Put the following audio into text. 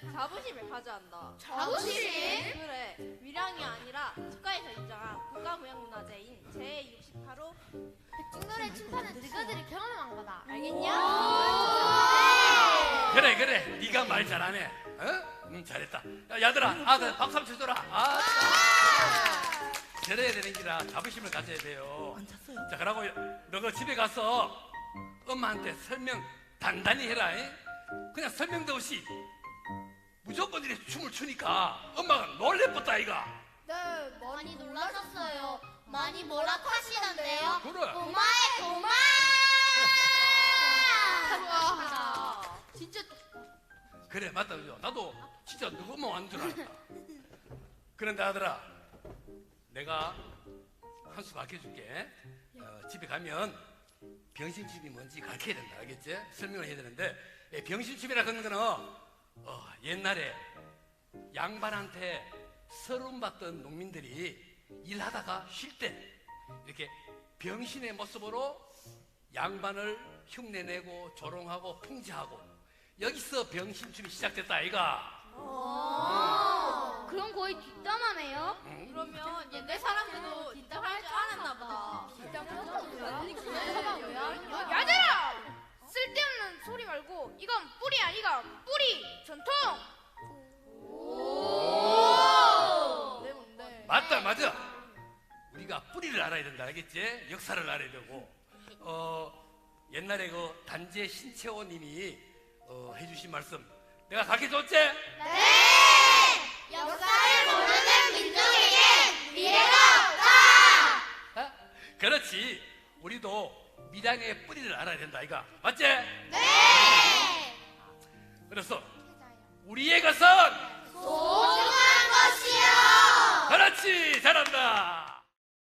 자부심을 가져한다. 자부심? 그래. 위량이 아니라 국가에서 인정한 국가무형문화재인 제68호 백중노래 춤사는 너희들이 경험한 거다. 알겠냐? 그래 그래 네가 말 잘하네 어? 음 잘했다 야, 야들아 아들 박수 한번 쳐줘라 아 저래야 되는 기라 자부심을 가져야 돼요 자 그러고 너가 집에 가서 엄마한테 설명 단단히 해라 잉? 그냥 설명도 없이 무조건 이렇게 춤을 추니까 엄마가 놀래었다 이가 네, 많이 놀라셨어요. 많이 뭐라 하시던데요? 그래 고마해, 고마! 와, 진짜 그래 맞다 그죠 나도 진짜 너가 엄마 왔는 줄 알았다 그런데 아들아 내가 한수 가르쳐줄게 어, 집에 가면 병신춤이 뭔지 가르쳐야 된다 알겠지? 설명을 해야 되는데 예, 병신춤이라 그런 거는 어, 옛날에 양반한테 서름 받던 농민들이 일하다가 쉴 때 이렇게 병신의 모습으로 양반을 흉내내고 조롱하고 풍자하고 여기서 병신춤이 시작됐다 아이가 그럼 거의 뒷담화네요? 그러면 옛날 사람들도 진짜 할줄 알았나 보다. 말고 이건 뿌리야 이건 뿌리 전통 뭔데? 맞다 맞아 우리가 뿌리를 알아야 된다 알겠지? 역사를 알아야 되고 어 옛날에 그 단재 신채호님이 어, 해주신 말씀 내가 가르쳐줬지? 역사를 모르는 민족에겐 미래가 없다! 어? 그렇지 우리도 밀양의 뿌리를 알아야 된다 아이가 맞지? 네! 그래서 우리의 것은 소중한 것이요! 그렇지 잘한다